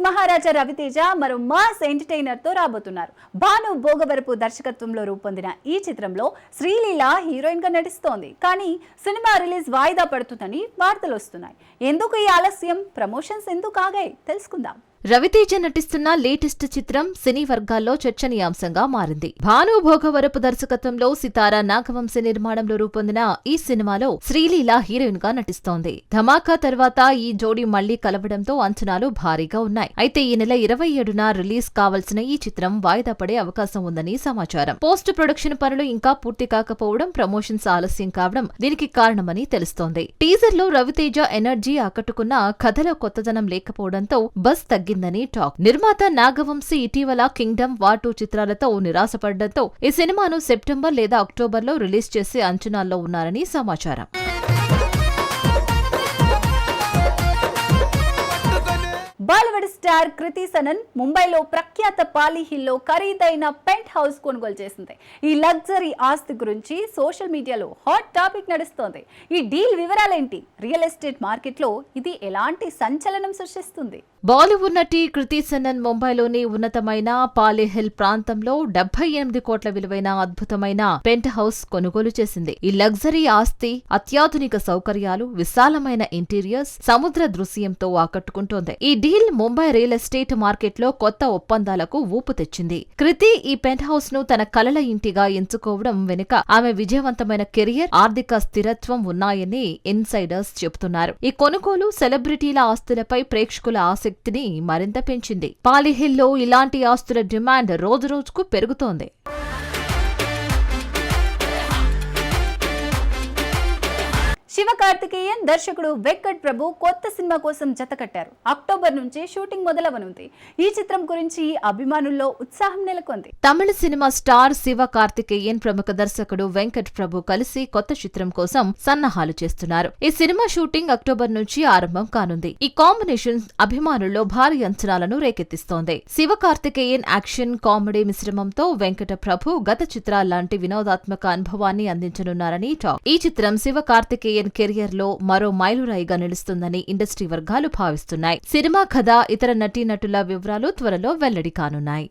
మహారాజా రవితేజ మరో మాస్ ఎంటర్టైనర్తో రాబోతున్నారు. భాను భోగవరపు దర్శకత్వంలో రూపొందిన ఈ చిత్రంలో శ్రీలీల హీరోయిన్గా నటిస్తోంది. కానీ సినిమా రిలీజ్ వాయిదా పడుతుందని వార్తలు వస్తున్నాయి. ఎందుకు ఈ ఆలస్యం? ప్రమోషన్స్ ఎందుకు ఆగాయి? తెలుసుకుందాం. రవితేజ నటిస్తున్న లేటెస్ట్ చిత్రం సినీ వర్గాల్లో చర్చనీయాంశంగా మారింది. భాను భోగవరపు దర్శకత్వంలో సితారా నాగవంశ నిర్మాణంలో రూపొందిన ఈ సినిమాలో శ్రీలీల హీరోయిన్గా నటిస్తోంది. ధమాకా తర్వాత ఈ జోడీ మళ్ళీ కలవడంతో అంచనాలు భారీగా ఉన్నాయి. అయితే ఈ నెల ఇరవై ఏడున రిలీజ్ కావాల్సిన ఈ చిత్రం వాయిదా పడే అవకాశం ఉందని సమాచారం. పోస్ట్ ప్రొడక్షన్ పనులు ఇంకా పూర్తి కాకపోవడం ప్రమోషన్స్ ఆలస్యం కావడం దీనికి కారణమని తెలుస్తోంది. టీజర్లో రవితేజ ఎనర్జీ ఆకట్టుకున్న కథలో కొత్తదనం లేకపోవడంతో బస్ తగ్గింది. తగ్గిందని టాక్. నిర్మాత నాగవంశీ ఇటీవల కింగ్డమ్ వాటూ చిత్రాలతో నిరాశపడడంతో ఈ సినిమాను సెప్టెంబర్ లేదా అక్టోబర్లో రిలీజ్ చేసే అంచనాల్లో ఉన్నారని సమాచారం. బాలీవుడ్ స్టార్ కృతి సనన్ ముంబైలో ప్రఖ్యాత పాలీ హిల్లో ఖరీదైన పెంట్ హౌస్ కొనుగోలు చేసింది. ఈ లగ్జరీ ఆస్తి గురించి సోషల్ మీడియాలో హాట్ టాపిక్ నడుస్తోంది. ఈ డీల్ వివరాలేంటి? రియల్ ఎస్టేట్ మార్కెట్లో ఇది ఎలాంటి సంచలనం సృష్టిస్తుంది? బాలీవుడ్ నటి కృతి సనన్ ముంబైలోని ఉన్నతమైన పాలేహిల్ ప్రాంతంలో డెబ్బై ఎనిమిది కోట్ల విలువైన అద్భుతమైన పెంట్ హౌస్ కొనుగోలు చేసింది. ఈ లగ్జరీ ఆస్తి అత్యాధునిక సౌకర్యాలు విశాలమైన ఇంటీరియర్స్ సముద్ర దృశ్యంతో ఆకట్టుకుంటోంది. ఈ డీల్ ముంబై రియల్ ఎస్టేట్ మార్కెట్లో కొత్త ఒప్పందాలకు ఊపు తెచ్చింది. కృతి ఈ పెంట్ హౌస్ను తన కలల ఇంటిగా ఎంచుకోవడం వెనుక ఆమె విజయవంతమైన కెరియర్ ఆర్థిక స్థిరత్వం ఉన్నాయని ఇన్సైడర్స్ చెబుతున్నారు. ఈ కొనుగోలు సెలబ్రిటీల ఆస్తులపై ప్రేక్షకుల ఆసక్తిని మరింత పెంచింది. పాలిహిల్లో ఇలాంటి ఆస్తుల డిమాండ్ రోజురోజుకు పెరుగుతోంది. శివ కార్తికేయన్ దర్శకుడు వెంకట్ ప్రభు కొత్త సినిమా కోసం జతకట్టారు అక్టోబర్ నుంచి షూటింగ్ మొదలవనుంది. ఈ చిత్రం గురించి అభిమానుల్లో ఉత్సాహం నెలకొంది. తమిళ సినిమా స్టార్ శివ కార్తికేయన్ ప్రముఖ దర్శకుడు వెంకట్ ప్రభు కలిసి కొత్త చిత్రం కోసం సన్నాహాలు చేస్తున్నారు. ఈ సినిమా షూటింగ్ అక్టోబర్ నుంచి ఆరంభం కానుంది. ఈ కాంబినేషన్ అభిమానుల్లో భారీ అంచనాలను రేకెత్తిస్తోంది. శివ కార్తికేయన్ యాక్షన్ కామెడీ మిశ్రమంతో వెంకట ప్రభు గత చిత్రాల్లాంటి వినోదాత్మక అనుభవాన్ని అందించనున్నారని టాక్. ఈ చిత్రం శివ కార్తికేయన్ కెరియర్లో మరో మైలురాయిగా నిలుస్తుందని ఇండస్ట్రీ వర్గాలు భావిస్తున్నాయి. సినిమా కథ ఇతర నటీనటుల వివరాలు త్వరలో వెల్లడి కానున్నాయి.